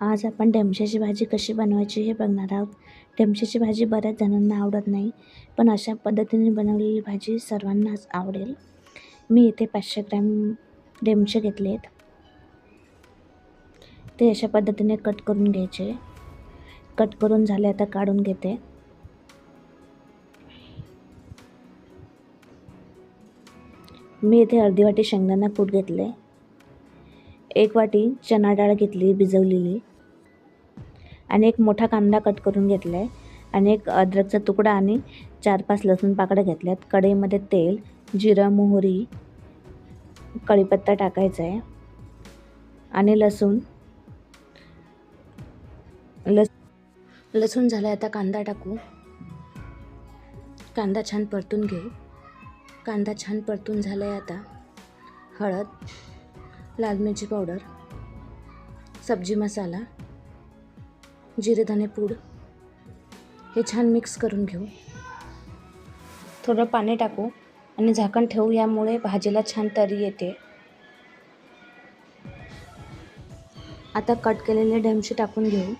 आज आपण ढेमशाची भाजी कशी बनवायची हे बघणार आहोत. ढेमशाची भाजी बऱ्याच जणांना आवडत नाही पण अशा पद्धतीने बनवलेली भाजी सर्वांनाच आवडेल. मी इथे पाचशे ग्रॅम डेमशे घेतले आहेत ते अशा पद्धतीने कट करून घ्यायचे. कट करून झाले आता काढून घेते. मी इथे अर्धी वाटी शेंगदाणा कूट घेतले. एक वाटी चणा डाळ घेतली भिजवलेली. आणि एक मोठा कांदा कट करून घेतला आहे आणि एक अद्रकचा तुकडा आणि चार पाच लसूण पाकळ्या घेतल्यात. कढईमध्ये तेल जिरं मोहरी कढीपत्ता टाकायचा आहे आणि लसूण. लस लसूण झालं आता कांदा टाकू. कांदा छान परतून घेऊ कांदा छान परतून झाला आहे आता. हळद. लाल मिरची पावडर सब्जी मसाला जिरेदाणे पूड हे छान मिक्स करून घेऊ. थोडं पाणी टाकू आणि झाकण ठेवू यामुळे भाजीला छान तरी येते. आता कट केलेले ढेमशे टाकून घेऊ.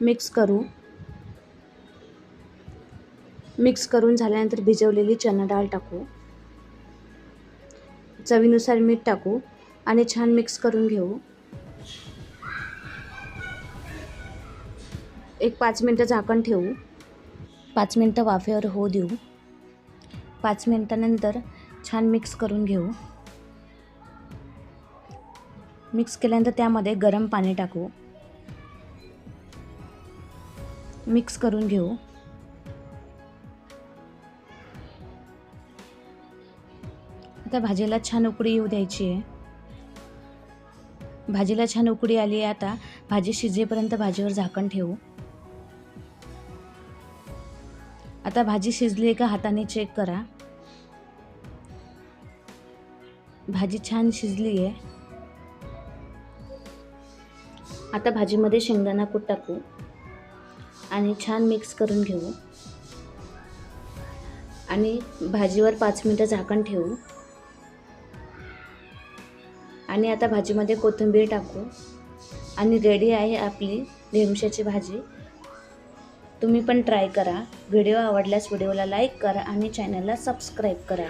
मिक्स करू. मिक्स करून झाल्यानंतर भिजवलेली चणा डाळ टाकू. चवीनुसार मीठ टाकू आणि छान मिक्स करून घेऊ. एक पाच मिनटं झाकण ठेवू. पाच मिनटं वाफेवर होऊ देऊ. पाच मिनटानंतर छान मिक्स करून घेऊ. मिक्स केल्यानंतर त्यामध्ये गरम पाणी टाकू. मिक्स करून घेऊ. आता भाजीला छान उकळी येऊ द्यायची आहे. भाजीला छान उकळी आली आहे आता. भाजी शिजेपर्यंत भाजीवर झाकण ठेवू. आता भाजी शिजली आहे का हाताने चेक करा. भाजी छान शिजली आहे. आता भाजीमध्ये शेंगदाणा कूट टाकू आणि छान मिक्स करून घेऊ. आणि भाजीवर पाच मिनटं झाकण ठेवू. आणि आता भाजीमध्ये कोथिंबीर टाकू. आणि रेडी आहे आपली ढेमशाची भाजी. तुम्ही पण ट्राय करा. व्हिडिओ आवडल्यास व्हिडिओला लाईक करा आणि चॅनलला सबस्क्राईब करा.